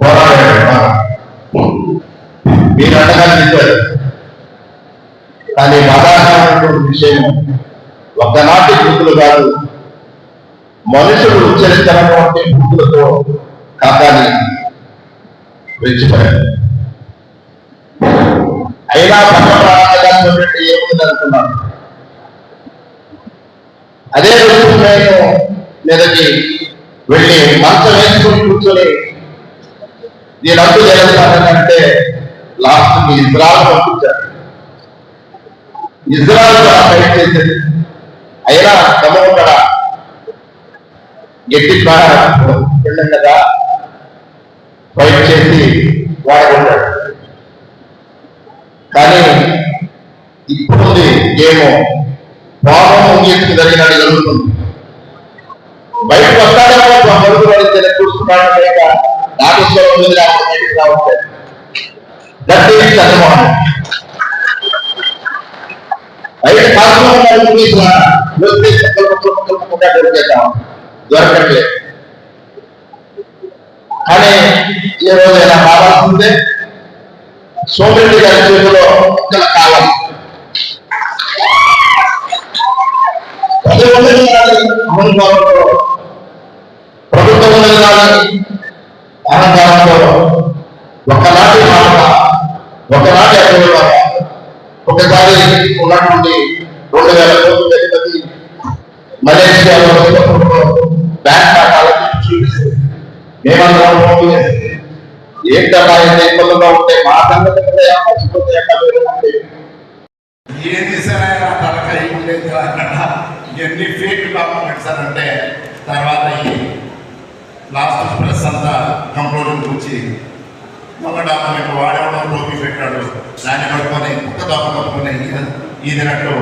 పోరాడాడు మీరు అండగా కానీ బాధాకరమైనటువంటి విషయం ఒకనాటి బుద్ధులు కాదు మనుషులు ఉచ్చరించినటువంటి బుద్ధులతో కాకాని అయినా పట్టణాలు ఏముంది అనుకున్నాను అదే రోజు నేను మీదకి వెళ్ళి మంచం వేసుకుని కూర్చొని నేను అడ్డు జరుగుతానంటే లాస్ట్ మీ ఇజ్రాయల్ పంపించారు. ఇజ్రాయల్ ఫైట్ చేసేది. అయినా క్రమం గట్టి వెళ్ళగా ఫైట్ చేసి వాడుకుంటాడు కానీ ఇప్పుడు ఏమో పాపం ముంగేసి జరిగినట్టు జరుగుతుంది బయటకు వస్తాడేమో మరుగు పడితే కూర్చున్నాడు లేక నాగేశ్వరం ఉంది లేకపోతే బయటకు రావట్లేదు దట్ ఈస్ చంద్రమోహన్ బయట కాకుండా దొరికేద్దాం దొరకట్లేదు కానీ ఈ రోజు ఎలా కావాల్సిందే సోమిరెడ్డి గారి చేతిలో ఒక్కల కాలం పది మంది అమలు భావంతో ప్రభుత్వం ఉన్నది అహంకారంతో ఒకనాటి మాట ఒకనాటి అభివృద్ధి ఒకసారి ఉన్నటువంటి రెండు వేల కోట్ల మలేషియాలో బ్యాంక్ ఖాతాలకు చూపిస్తుంది మేమందరం ఫోన్ చేసి ఏంటమ్మా ఇంత ఇబ్బందుల్లో ఉంటే మా సంగతి కదా మర్చిపోతే ఎక్కడ వేరే ఉంది. ఏది సరైన తలక ఏం అక్కడ ఎన్ని ఫీట్లు కాపాడు సార్ అంటే తర్వాత ఈ లాస్ట్ ప్రెస్ అంతా కంప్యూటర్ వచ్చి ఒక డాక్యుమెంట్ వాడేవడం టోపీ పెట్టాడు దాన్ని పట్టుకొని కుక్క దొక్క పట్టుకొని ఈదినట్టు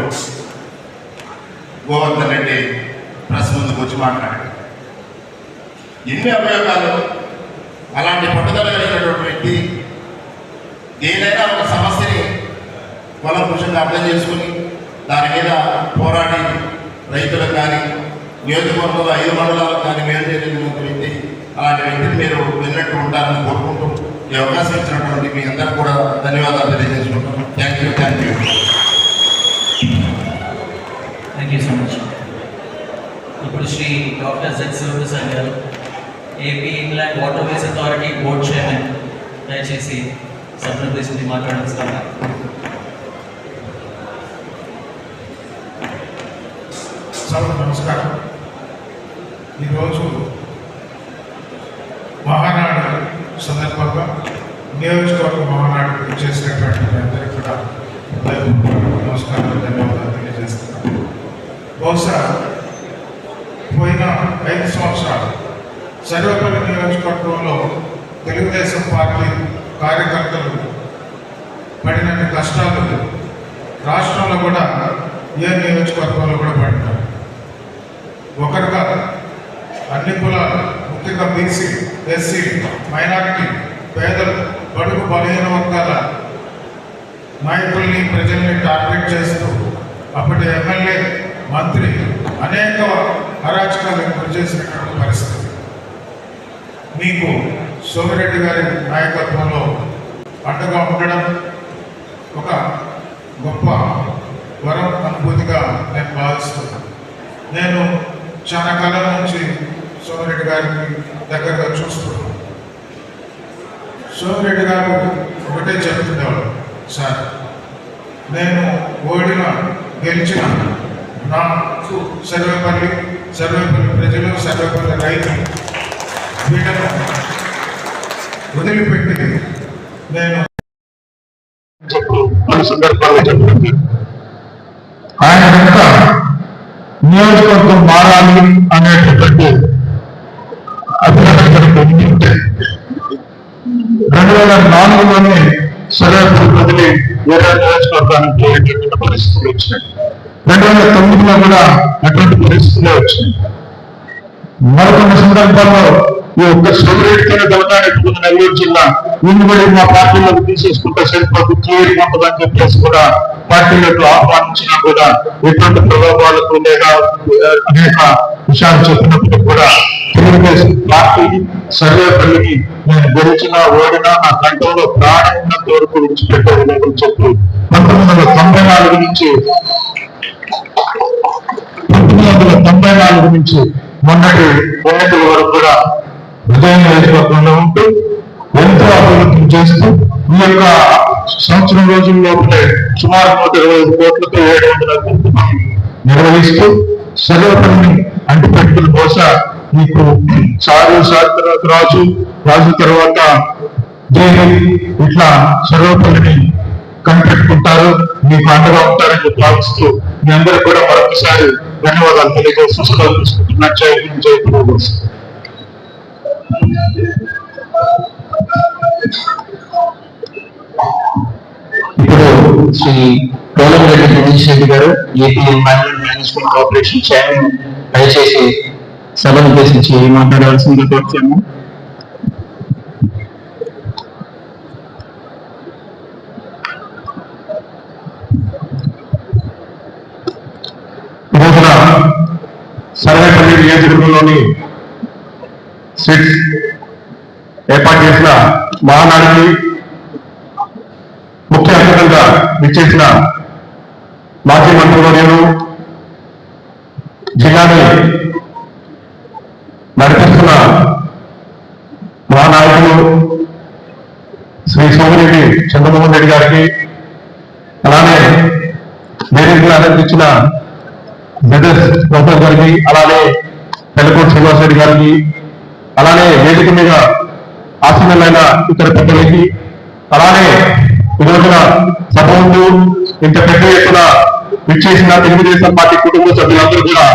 గోవర్ధన్ రెడ్డి ప్రెస్ ముందుకు వచ్చి మాట్లాడాడు. ఎన్ని అభియోగాలు అలాంటి పట్టుదల కలిగినటువంటి వ్యక్తి ఏదైనా ఒక సమస్యని కులంకుషంగా అర్థం చేసుకుని దాని మీద పోరాడి రైతులకు కానీ నియోజకవర్గంలో ఐదు మండలాలకు కానీ మేలు చేయగలిగిన వ్యక్తి అలాంటి వ్యక్తిని మీరు విన్నట్టు ఉంటారని కోరుకుంటూ ఈ అవకాశం ఇచ్చినటువంటి మీ అందరూ కూడా ధన్యవాదాలు తెలియజేసుకుంటాను thank you thank you thank you so much ఇప్పుడు Shri doctor Z Sivaprasad garu AP inland waterways authority board chairman దయచేసి సభను తీసుకుని సభకు నమస్కారం. ఈరోజు మహానాడు సందర్భంగా నియోజకవర్గ మహానాడు చేసినటువంటి అందరికీ కూడా నమస్కారం ధన్యవాదాలు తెలియజేస్తున్నాను. బహుశా పోయిన ఐదు సంవత్సరాలు సర్వేపల్లి నియోజకవర్గంలో తెలుగుదేశం పార్టీ కార్యకర్తలు పడిన కష్టాలు రాష్ట్రంలో కూడా ఏ నియోజకవర్గంలో కూడా పడినారు. ఒకరుగా అన్ని కులాలు ముఖ్యంగా బీసీ ఎస్సీ మైనారిటీ పేదలు బడుగు బలహీన వర్గాల నాయకుల్ని ప్రజల్ని టార్గెట్ చేస్తూ అప్పటి ఎమ్మెల్యే మంత్రి అనేక అరాచకాలకు గురి చేసినటువంటి పరిస్థితి. మీకు సోమిరెడ్డి గారి నాయకత్వంలో అండగా ఉండడం ఒక గొప్ప వరం అనుభూతిగా నేను భావిస్తున్నాను. నేను చాలా కాలం నుంచి సోమిరెడ్డి గారికి దగ్గరగా చూస్తున్నాను సోమిరెడ్డి గారు ఒకటే చెప్తుండేవాడు సార్ నేను ఓడిన గెలిచిన నాకు సర్వేపల్లి సర్వేపల్లి ప్రజలు సర్వేపల్లి రైతులు వీళ్ళను వదిలిపెట్టి నేను ఆయన నియోజకవర్గం మారాలి అనేటటువంటి రెండు వేల నాలుగులోనే సర్వేపల్లి బదిలీ వేరే నియోజకవర్గానికి పోయేటటువంటి పరిస్థితులు వచ్చినాయి. రెండు వేల తొమ్మిదిలో కూడా అటువంటి పరిస్థితులే వచ్చినాయి. మరికొన్ని సందర్భాల్లో ఈ ఒక్క సోదరుడితోనే దొరకాలెట్టుకున్న నెల్లూరు జిల్లా నిన్ను కూడా మా పార్టీలోకి తీసేసుకుంటే సరిపోతుంది క్లియర్ ఉంటుందని చెప్పేసి కూడా పార్టీలకు ఆహ్వానించినా కూడా ఎటువంటి ప్రలోభాలకు లేదా అనేక విషయాలు చెప్పినప్పుడు కూడా తెలుగుదేశం పార్టీ సర్వేపల్లికి నేను గెలిచినా ఓడినా నా కంటంలో ప్రాణం ఉన్నంత వరకు విడిచిపెట్టేది చెప్పి పంతొమ్మిది వందల తొంభై నాలుగు నుంచి పంతొమ్మిది వందల తొంభై నాలుగు నుంచి మొన్నటి మొన్నటి వరకు కూడా హృదయంగా నియోజకవర్గంలో ఉంటూ ఎంతో అభివృద్ధి చేస్తూ ఈ యొక్క సంవత్సరం రోజుల లోపలే సుమారు నూట ఇరవై ఐదు కోట్లతో ఏడు వందల కోట్లు నిర్వహిస్తూ సర్వపల్లిని అంటిపెట్టుకుని బహుశా మీకు సారు సార్ తర్వాత రాజు రాజు తర్వాత దేవి ఇట్లా సర్వపల్లిని కనిపెట్టుకుంటారు. మీకు అండగా ఉంటారని భావిస్తూ మీ అందరూ కూడా మరొకసారి ధన్యవాదాలు తెలియజేస్తూ సెలవు తీసుకుంటున్నా జై జై ఇప్పుడు Shri Kolamreddy Dinesh Reddy garu AP environment management corporation chairman దయచేసి సభను ఉద్దేశించి మాట్లాడవలసింది కోరుతాము ఈ రోజున సర్వేపల్లి నియోజకవర్గంలోని స్విట్స్ ఏర్పాటు చేసిన మహానాడికి ముఖ్య అతిథులుగా విచ్చేసిన మాజీ మంత్రులు జిల్లాని నడిపిస్తున్న మహానాయకులు శ్రీ సోమిరెడ్డి చంద్రమోహన్ రెడ్డి గారికి అలానే వేదికలు అలంకరించిన జగస్ ప్రొఫెసర్ గారికి అలానే తెల్లకోటి శ్రీనివాస్ రెడ్డి గారికి అలానే వేదిక మీద ఆసీనులైన ఇతర పెద్దలకి అలానే ఈ రోజున సభ ముందు ఇంత పెద్ద ఎత్తున విచ్చేసిన తెలుగుదేశం పార్టీ కుటుంబ సభ్యులందరూ కూడా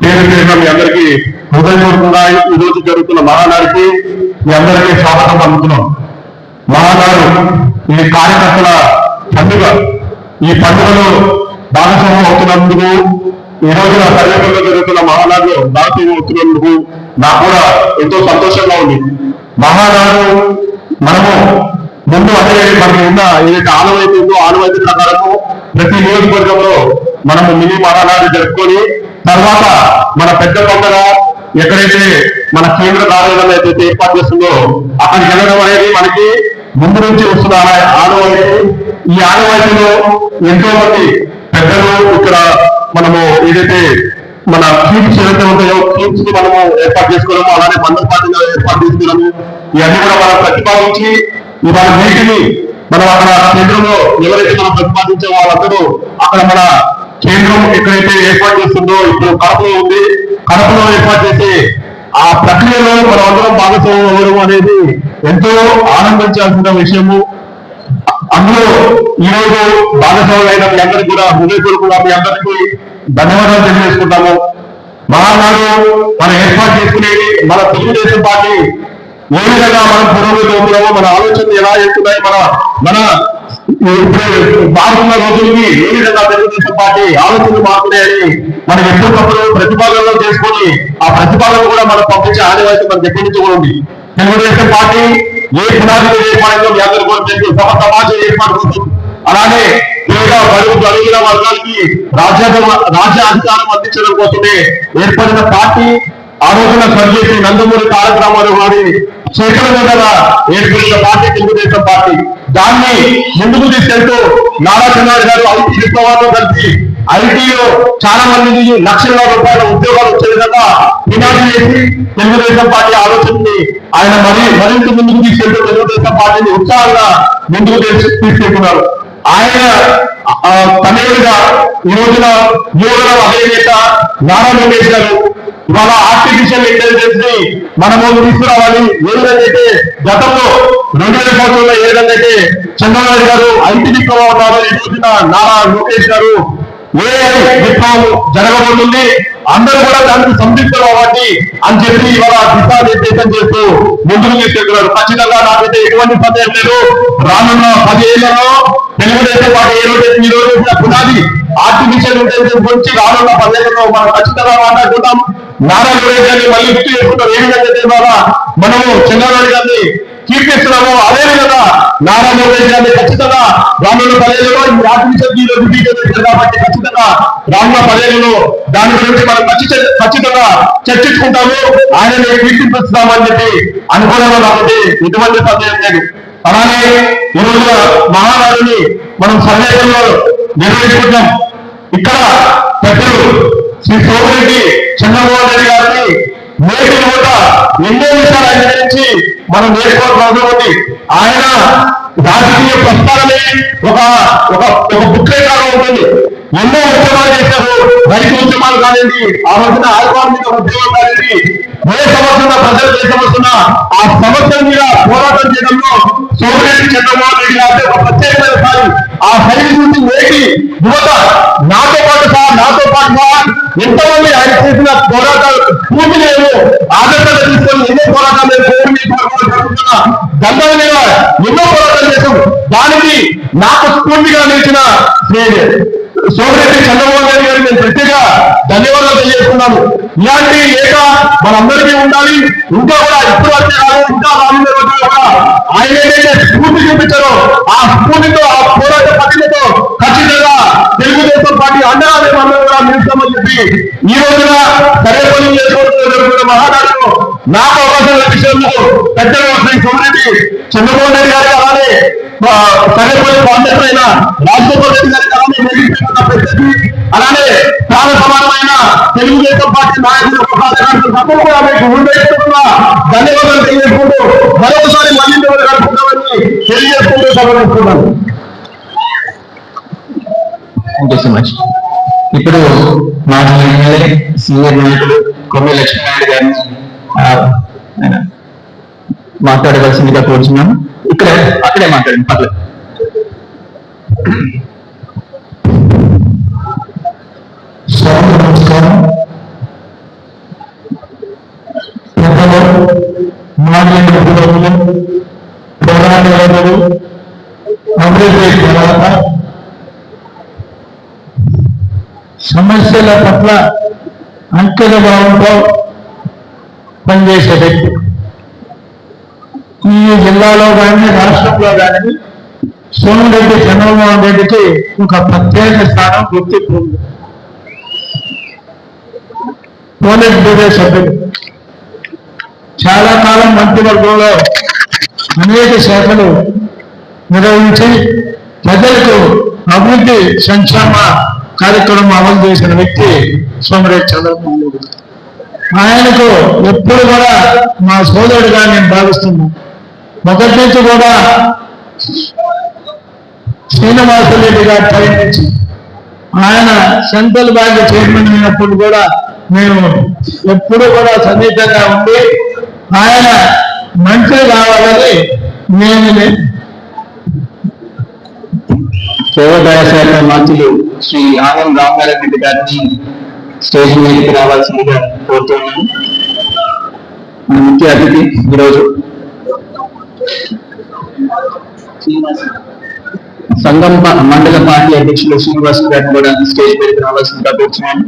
పేరు పేరున మీ అందరికీ హృదయపూర్వకంగా ఈ రోజు జరుగుతున్న మహానాడికి మీ అందరికీ స్వాగతం అందుతున్నాం మహానాడు ఈ కార్యకర్తల పండుగ ఈ పండుగలో భాగస్వామ్యం అవుతున్నందుకు ఈ రోజున సర్వేపల్లిలో జరుగుతున్న మహానాడులో భాగస్వామ్యం అవుతున్నందుకు నాకు కూడా ఎంతో సంతోషంగా ఉంది. మహానాడు మనము ముందు అదే మనకి ఉన్న ఏదైతే ఆనవాయితీ ఉందో ఆనవాయితీ ప్రకారము ప్రతి నియోజకవర్గంలో మనము మినీ మహానాడు జరుపుకొని తర్వాత మన పెద్ద పండుగ ఎక్కడైతే మన కేంద్ర కార్యాలయం ఏదైతే ఏర్పాటు చేస్తుందో అక్కడికి వెళ్ళడం అనేది మనకి ముందు నుంచి వస్తున్న ఆన- ఆనవాయితీ. ఈ ఆనవాయితీలో ఎంతో మంది పెద్దలు ఇక్కడ మనము ఏదైతే మన క్యూబ్స్ ఏవైతే ఉంటాయో క్యూబ్స్ని మనము ఏర్పాటు చేసుకోవడము అలానే మండల పార్టీలో ఏర్పాటు చేసుకోవడము ఇవన్నీ కూడా మనం ప్రతిపాదించి ఇవాళ వీటిని మనం అక్కడ కేంద్రంలో ఎవరైతే మనం ప్రతిపాదించే వాళ్ళందరూ అక్కడ మన కేంద్రం ఎక్కడైతే ఏర్పాటు చేస్తుందో ఇప్పుడు కడపలో ఉంది. కడపలో ఏర్పాటు చేసే ఆ ప్రక్రియలో మనం అందరం భాగస్వామ్యం అవ్వడం అనేది ఎంతో ఆనందించాల్సిన విషయము. అందులో ఈ రోజు అయిన మీ అందరికీ కూడా హృదయపూర్వకంగా మీ అందరికీ ధన్యవాదాలు తెలియజేసుకుంటాము. మహానాడు మనం ఏర్పాటు చేసుకునేది మన తెలుగుదేశం పార్టీ ఏ విధంగా మనం పురోగతి అవుతున్నామో మన ఆలోచనలు ఎలా వెళ్తున్నాయి మన మన మారుతున్న రోజులకి ఏ విధంగా తెలుగుదేశం పార్టీ ఆలోచనలు మారుతున్నాయని మనం ఎప్పటికప్పుడు ప్రతిపాదనలు చేసుకొని ఆ ప్రతిపాదన కూడా మనం పంపించే ఆదివాసి మనకి ఎప్పటి నుంచి కూడా ఉంది. తెలుగుదేశం పార్టీ ఏ పునాది ఏర్పాటు అందరూ కూడా సమ సమాజం ఏర్పాటు కోసం అలానే పేద బడుగు బడుగుల వర్గాలకి రాజ్యాంగ రాజ్య అధికారం అందించడం కోసమే ఏర్పడిన పార్టీ ఆ రోజున నందమూరి తారక రామారావు గారి శేఖర మీద ఏర్పడిన పార్టీ తెలుగుదేశం పార్టీ. దాన్ని ముందుకు తీసుకెళ్తూ నారా చంద్రబాబు గారు ఐటీ విప్లవాలతో కలిసి ఐటీలో చాలా మందికి లక్షల రూపాయల ఉద్యోగాలు వచ్చే విధంగా పునాది చేసి తెలుగుదేశం పార్టీ ఆలోచనని ఆయన మరి మరింత ముందుకు తీసుకెళ్తూ తెలుగుదేశం పార్టీని ఉత్సాహంగా ముందుకు తీసుకెళ్తున్నారు. ఆయన ఆ, తనయుడిగా ఈ రోజున యువకుల అధినేత నారా లోకేష్ గారు ఇవాళ ఆర్టిఫిషియల్ ఇంటెలిజెన్స్ని మనము తీసుకురావాలి. ఏ విధంగా అయితే గతంలో రెండు వేల సంవత్సరంలో ఏ విధంగా అయితే చంద్రబాబు గారు ఐటీ విప్లవం ఉన్నారో ఈ రోజున నారా లోకేష్ గారు ఏఐ విప్లవం జరగబోతుంది అందరూ కూడా దానికి సందిగ్ధం అవ్వండి అని చెప్పి ఇవాళ దిశానిర్దేశం చేస్తూ ముందుకు తీసుకెళ్తున్నారు. ఖచ్చితంగా నాకైతే ఎటువంటి సందేహం లేదు. రానున్న పది ఏళ్ళలో తెలుగుదేశం పార్టీ ఏ రోజు ఈ రోజు పునాది ఆర్టిఫిషియల్ ఇంటెలిజెన్స్ గురించి రానున్న మనం ఖచ్చితంగా మాట్లాడుకుంటాం నారా గారిని మళ్ళీ గుర్తు చేసుకుంటాం ఏ విధంగా అయితే మనము చంద్రబాబు గారిని కీర్తిస్తున్నాము అదేవిధంగా నారా లోకేష్ గారిని ఖచ్చితంగా రానున్న పదేళ్ళలో ఈ ఆర్టిఫిషియల్ కాబట్టి ఖచ్చితంగా రానున్న పదేళ్ళలో దాని గురించి మనం ఖచ్చితంగా చర్చించుకుంటాము ఆయనని కీర్తిస్తున్నామని చెప్పి అనుకూలంగా కాబట్టి ఎటువంటి సందేహం లేదు అలానే ఈరోజు మహారాజుని మనం సందేశంలో నిర్వహించుకుంటాం. ఇక్కడ పెద్దలు శ్రీ సోదరికి చంద్రబాబు నాయుడు గారిని నేటి యువత ఎన్నో విషయాలు ఆయన గురించి మనం నేర్చుకోవాల్సిన అవసరం ఉంది. ఆయన రాజకీయ ప్రస్థానమే ఒక ఒక ఒక బుక్లెట్ ఉంటుంది. ఎన్నో ఉద్యమాలు చేశారు. రైతు ఉద్యమాలు కానివ్వండి ఆ రోజున ఆల్వార్మిక ఉద్యమం కానివ్వండి ఏ సమస్య ప్రజలు ఏ సమస్య ఆ సమస్యల మీద పోరాటం చేయడంలో సోమరెడ్డి చంద్రబాబు రెడ్డి గారి ఒక ప్రత్యేకమైన స్థాయి. ఆ శైలి నుంచి నేటి యువత నాతో పాటు సార్ నాతో పాటు సార్ ఎంతమంది ఆయన చేసిన పోరాటాలు పూర్తి లేవు ఆదర్శంగా తీసుకొని ఎన్నో పోరాటాలు మేము కోవిడ్ మీద ఎన్నో పోరాటాలు చేశాం. దానికి నాకు స్ఫూర్తిగా నిలిచిన శ్రీ సోమిరెడ్డి చంద్రబాబు నాయుడు గారికి నేను ప్రత్యేక ధన్యవాదాలు తెలియజేస్తున్నాను. ఇలాంటి ఏక మనందరికీ ఉండాలి. ఇంకా కూడా ఇప్పుడు వరకే కాదు ఇంకా రానున్న రోజుల్లో కూడా ఆయన ఏదైతే స్ఫూర్తి చూపించారో. ఆ స్ఫూర్తితో ఆ పోరాట పట్టినతో ఖచ్చితంగా తెలుగుదేశం పార్టీ అండరాలే మనం కూడా నిలుస్తామని చెప్పి ఈ రోజున సరే చేసుకోవడం జరుగుతున్న మహానాడులో నాకు అవకాశం విషయంలో పెద్దలు శ్రీ సోమిరెడ్డి చంద్రబాబు నాయుడు గారికి అలానే ఆ, సరేపల్లి కాంగ్రెస్ అయిన రాజగోపాల్ రెడ్డి గారికి అలానే అలానే ప్రాణ సమానమైన తెలుగుదేశం పార్టీ నాయకులు అందరూ కూడా మీకు ఉండేస్తున్నా ధన్యవాదాలు తెలియజేసుకుంటూ మరొకసారి మళ్ళీ తెలియజేసుకుంటూ సమర్పిస్తున్నాను థ్యాంక్ యూ సో మచ్ ఇప్పుడు మా ఎమ్మెల్యే సీనియర్ నాయకుడు కొమ్మి లక్ష్మీనారాయణ గారిని మాట్లాడవలసిందిగా కోరుచున్నాను. ఇక్కడ అక్కడే మాట్లాడండి పర్లేదు. స్వామి నమస్కారం. పెద్దలు మాజీ ముఖ్యమంత్రులు పోరాటగారులు అభివృద్ధి తర్వాత సమస్యల పట్ల అంకిత భావంతో పనిచేసే వ్యక్తి. ఈ జిల్లాలో కానీ రాష్ట్రంలో కానీ సోమిరెడ్డి చంద్రమోహన్ రెడ్డికి ఒక ప్రత్యేక స్థానం గుర్తింపు ఉంది. పోలీస్ బ్యూరో సభ్యులు. చాలా కాలం మంత్రివర్గంలో అనేక శాఖలు నిర్వహించి ప్రజలకు అభివృద్ధి సంక్షేమ కార్యక్రమం అమలు చేసిన వ్యక్తి సోమిరెడ్డి చంద్రబాబు ఆయనకు ఎప్పుడు కూడా మా సోదరుడిగా నేను భావిస్తున్నాను మొదటి నుంచి కూడా శ్రీనివాసరెడ్డి గారి టైం నుంచి ఆయన సెంట్రల్ బ్యాంక్ చైర్మన్ అయినప్పుడు కూడా మేము ఎప్పుడు కూడా సన్నిహితంగా ఉండి ఆయన మంత్రి కావాలని నేను దేవాదాయ శాఖ మంత్రులు శ్రీ ఆనం రామారావు రెడ్డి గారిని స్టేజ్ మీదకి రావాల్సిందిగా కోరుతున్నాను. మన ముఖ్య అతిథి ఈరోజు సంఘం మండల పార్టీ అధ్యక్షులు శ్రీనివాస్ గారిని కూడా స్టేజ్ మీదకి రావాల్సిందిగా కోరుతున్నాను.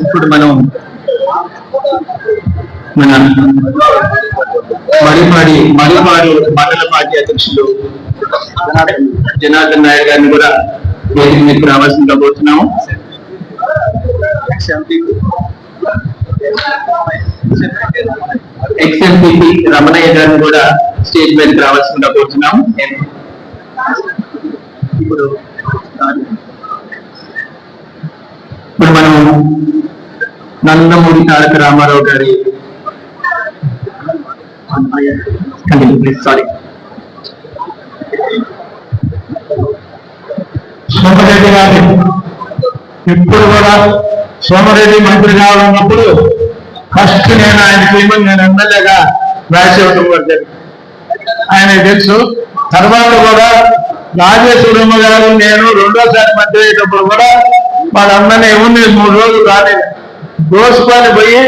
ఇప్పుడు మనం మన మడిమాడి మడిమాడి మండల పార్టీ అధ్యక్షులు జనార్దన్ నాయుడు గారిని కూడా వేదిక మీదకి రావాల్సిందిగా కోరుతున్నాము. ఎక్స్ఎంపీపీ రమణయ్య గారిని కూడా స్టేజ్ మీదకి రావాల్సిందిగా కోరుతున్నాము. ఇప్పుడు ఇప్పుడు మనం నందమూరి తారక రామారావు గారి సారీ సోమరెడ్డి గారి. ఇప్పుడు కూడా సోమరెడ్డి మంత్రిగా ఉన్నప్పుడు ఫస్ట్ నేను ఆయన చేయమని నేను ఎమ్మెల్యేగా రాజశేఖరం కూడా జరిగింది. తెలుసు. తర్వాత కూడా రాజేశ్వరమ్మ గారు నేను రెండోసారి మంత్రి అయ్యేటప్పుడు కూడా వాళ్ళందరినీ ఏముంది మూడు రోజులు రాలేదు. దోసుకొని పోయి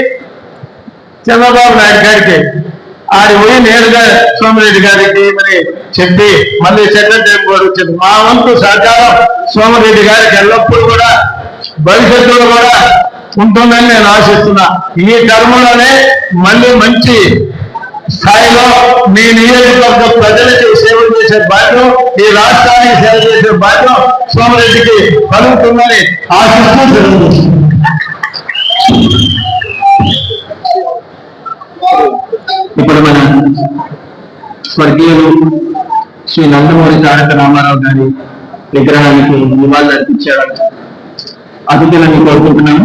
చంద్రబాబు నాయుడు గారికి ఆడి పోయి నేరుగా సోమిరెడ్డి గారికి మరి చెప్పి మళ్ళీ సెక్రటరీ కూడా వచ్చింది. మా వంతు సహకారం సోమిరెడ్డి గారికి ఎల్లప్పుడూ కూడా భవిష్యత్తులో కూడా ఉంటుందని నేను ఆశిస్తున్నా. ఈ టర్మ్లోనే మళ్ళీ మంచి స్థాయిలో మీ నియోజకవర్గ ప్రజలకి సేవ చేసే బాధ్యం ఈ రాష్ట్రానికి సేవ చేసే బాధ్యం సోమరెడ్డికి కలుగుతుందని ఆశిస్తూ జరుగుతుంది ఇప్పుడు మన స్వర్గీయులు శ్రీ నందమూరి తారక రామారావు గారి విగ్రహానికి నివాళులు అర్పించారు అతిథులను కోరుకుంటున్నాను.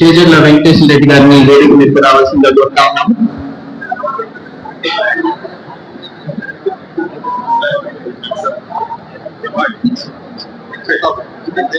చేజర్ల వెంకటేశ్వర రెడ్డి గారిని వేదిక మీదకి రావాల్సిందిగా కోరుతా ఉన్నాము చెప్పేసి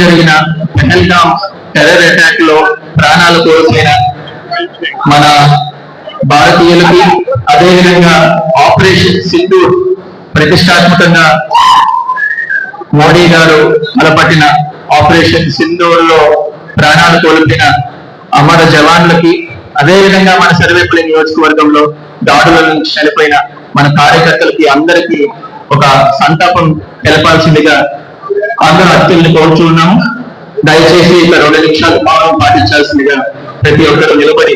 జరిగిన పెహల్గాం టెర్రర్ అటాక్లో ప్రాణాలు కోల్పోయిన మన భారతీయులకి అదేవిధంగా ఆపరేషన్ సింధు ప్రతిష్టాత్మకంగా మోడీ గారు తలపట్టిన ఆపరేషన్ సింధూర్లో ప్రాణాలు కోల్పోయిన అమర జవాన్లకి అదేవిధంగా మన సర్వేపల్లి నియోజకవర్గంలో దాడుల నుంచి చనిపోయిన మన కార్యకర్తలకి అందరికీ ఒక సంతాపం తెలపాల్సిందిగా అందరూ అత్యంత కోరుచున్నాము దయచేసి ఇక రెండు నిమిషాలు మౌనం పాటించాల్సిందిగా ప్రతి ఒక్కరు నిలబడి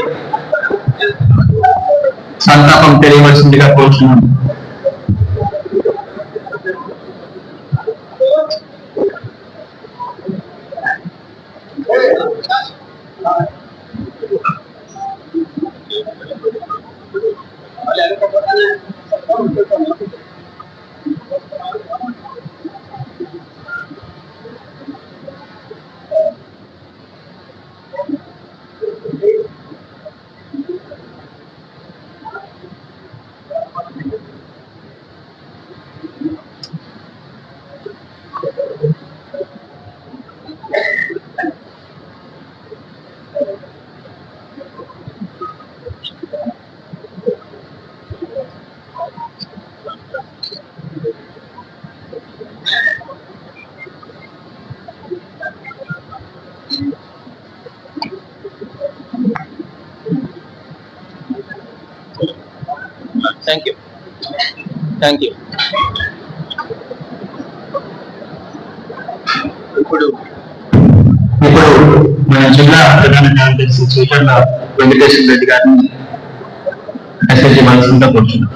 సంతాపం తెలియవలసిందిగా కోరుచున్నాము. థ్యాంక్ యూ ఇప్పుడు ఇప్పుడు మన జిల్లా ప్రధాన కార్యదర్శి చైతన్య వెంకటేశ్వర రెడ్డి గారిని మెసేజ్ మనసుకుంటా కూర్చున్నాం.